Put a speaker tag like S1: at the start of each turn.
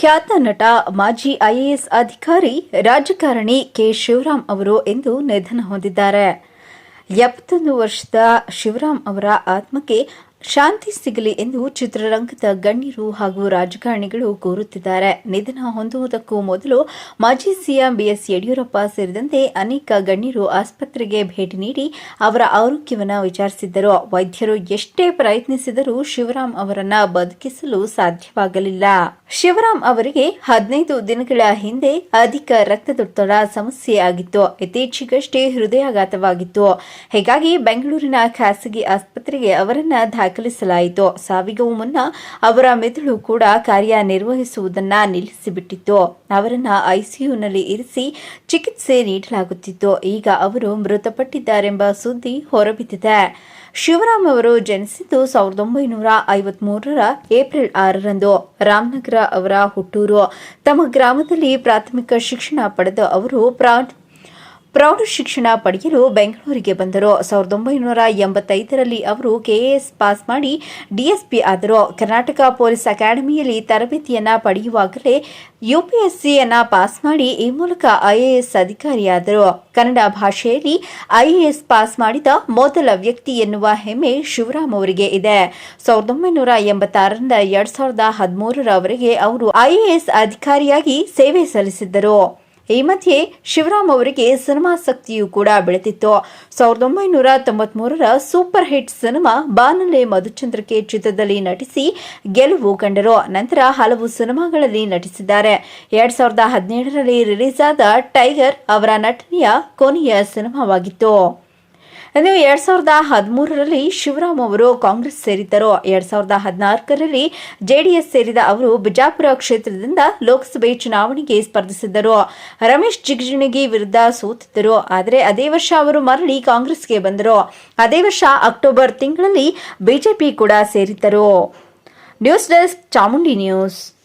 S1: ಖ್ಯಾತ ನಟ, ಮಾಜಿ ಐಎಎಸ್ ಅಧಿಕಾರಿ ರಾಜಕಾರಣಿ ಕೆ. ಶಿವರಾಮ್ ಅವರು ಇಂದು ನಿಧನ ಹೊಂದಿದ್ದಾರೆ. ಎಪ್ಪತ್ತೊಂದು ವರ್ಷದ ಶಿವರಾಮ್ ಅವರ ಆತ್ಮಕ್ಕೆ ಶಾಂತಿ ಸಿಗಲಿ ಎಂದು ಚಿತ್ರರಂಗದ ಗಣ್ಯರು ಹಾಗೂ ರಾಜಕಾರಣಿಗಳು ಕೋರುತ್ತಿದ್ದಾರೆ. ನಿಧನ ಹೊಂದುವುದಕ್ಕೂ ಮೊದಲು ಮಾಜಿ ಸಿಎಂ ಬಿಎಸ್ ಯಡಿಯೂರಪ್ಪ ಸೇರಿದಂತೆ ಅನೇಕ ಗಣ್ಯರು ಆಸ್ಪತ್ರೆಗೆ ಭೇಟಿ ನೀಡಿ ಅವರ ಆರೋಗ್ಯವನ್ನು ವಿಚಾರಿಸಿದ್ದರು. ವೈದ್ಯರು ಎಷ್ಟೇ ಪ್ರಯತ್ನಿಸಿದರೂ ಶಿವರಾಮ್ ಅವರನ್ನ ಬದುಕಿಸಲು ಸಾಧ್ಯವಾಗಲಿಲ್ಲ. ಶಿವರಾಮ್ ಅವರಿಗೆ ಹದಿನೈದು ದಿನಗಳ ಹಿಂದೆ ಅಧಿಕ ರಕ್ತದೊತ್ತಡ ಸಮಸ್ಯೆ ಆಗಿತ್ತು. ಇತ್ತೀಚೆಗಷ್ಟೇ ಹೃದಯಾಘಾತವಾಗಿತ್ತು. ಹೀಗಾಗಿ ಬೆಂಗಳೂರಿನ ಖಾಸಗಿ ಆಸ್ಪತ್ರೆಗೆ ಅವರನ್ನ ದಾಖಲಿಸಲಾಯಿತು. ಸಾವಿಗೂ ಮುನ್ನ ಅವರ ಮೆದುಳು ಕೂಡ ಕಾರ್ಯನಿರ್ವಹಿಸುವುದನ್ನ ನಿಲ್ಲಿಸಿಬಿಟ್ಟಿತ್ತು. ಅವರನ್ನ ಐಸಿಯುನಲ್ಲಿ ಇರಿಸಿ ಚಿಕಿತ್ಸೆ ನೀಡಲಾಗುತ್ತಿತ್ತು. ಈಗ ಅವರು ಮೃತಪಟ್ಟಿದ್ದಾರೆಂಬ ಸುದ್ದಿ ಹೊರಬಿದ್ದಿದೆ. ಶಿವರಾಮ್ ಅವರು ಜನಿಸಿದ್ದು ಸಾವಿರದ ಒಂಬೈನೂರ ಐವತ್ಮೂರರ ಏಪ್ರಿಲ್ ಆರರಂದು. ರಾಮನಗರ ಅವರ ಹುಟ್ಟೂರು. ತಮ್ಮ ಗ್ರಾಮದಲ್ಲಿ ಪ್ರಾಥಮಿಕ ಶಿಕ್ಷಣ ಪಡೆದ ಅವರು ಪ್ರಾ ಪ್ರೌಢ ಶಿಕ್ಷಣ ಪಡೆಯಲು ಬೆಂಗಳೂರಿಗೆ ಬಂದರು. ಸಾವಿರದ ಒಂಬೈನೂರ ಎಂಬತ್ತೈದರಲ್ಲಿ ಅವರು ಕೆಎಎಸ್ ಪಾಸ್ ಮಾಡಿ ಡಿಎಸ್ಪಿ ಆದರು. ಕರ್ನಾಟಕ ಪೊಲೀಸ್ ಅಕಾಡೆಮಿಯಲ್ಲಿ ತರಬೇತಿಯನ್ನು ಪಡೆಯುವಾಗಲೇ ಯುಪಿಎಸ್ಸಿಯನ್ನ ಪಾಸ್ ಮಾಡಿ ಈ ಮೂಲಕ ಐಎಎಸ್ ಅಧಿಕಾರಿಯಾದರು. ಕನ್ನಡ ಭಾಷೆಯಲ್ಲಿ ಐಎಎಸ್ ಪಾಸ್ ಮಾಡಿದ ಮೊದಲ ವ್ಯಕ್ತಿ ಎನ್ನುವ ಹೆಮ್ಮೆ ಶಿವರಾಮ್ ಅವರಿಗೆ ಇದೆ. ಸಾವಿರದ ಒಂಬೈನೂರ ಎಂಬತ್ತಾರರಿಂದ ಎರಡ್ ಸಾವಿರದ ಹದಿಮೂರರವರೆಗೆ ಅವರು ಐಎಎಸ್ ಅಧಿಕಾರಿಯಾಗಿ ಸೇವೆ ಸಲ್ಲಿಸಿದ್ದರು. ಈ ಮಧ್ಯೆ ಶಿವರಾಮ್ ಅವರಿಗೆ ಸಿನಿಮಾಸಕ್ತಿಯೂ ಕೂಡ ಬೆಳೆದಿತ್ತು. ಸಾವಿರದ ಒಂಬೈನೂರ ತೊಂಬತ್ಮೂರರ super hit cinema Baanale Madhuchandrake ಚಿತ್ರದಲ್ಲಿ ನಟಿಸಿ ಗೆಲುವು ಕಂಡರು. ನಂತರ ಹಲವು ಸಿನಿಮಾಗಳಲ್ಲಿ ನಟಿಸಿದ್ದಾರೆ. ಎರಡ್ ಸಾವಿರದ ಹದಿನೇಳರಲ್ಲಿ ರಿಲೀಸ್ ಆದ ಟೈಗರ್ ಅವರ ನಟನೆಯ ಕೊನೆಯ ಸಿನಿಮಾವಾಗಿತ್ತು. ಇನ್ನು ಎರಡ್ ಸಾವಿರದ ಹದಿಮೂರರಲ್ಲಿ ಶಿವರಾಮ್ ಅವರು ಕಾಂಗ್ರೆಸ್ ಸೇರಿದ್ದರು. ಎರಡ್ ಸಾವಿರದ ಹದಿನಾಲ್ಕರಲ್ಲಿ ಜೆಡಿಎಸ್ ಸೇರಿದ ಅವರು ಬಿಜಾಪುರ ಕ್ಷೇತ್ರದಿಂದ ಲೋಕಸಭೆ ಚುನಾವಣೆಗೆ ಸ್ಪರ್ಧಿಸಿದ್ದರು. ರಮೇಶ್ ಜಿಗಜಿಣಗಿ ವಿರುದ್ಧ ಸೋತಿದ್ದರು. ಆದರೆ ಅದೇ ವರ್ಷ ಅವರು ಮರಳಿ ಕಾಂಗ್ರೆಸ್ಗೆ ಬಂದರು. ಅದೇ ವರ್ಷ ಅಕ್ಟೋಬರ್ ತಿಂಗಳಲ್ಲಿ ಬಿಜೆಪಿ ಕೂಡ ಸೇರಿದ್ದರು. News desk Chamundi news.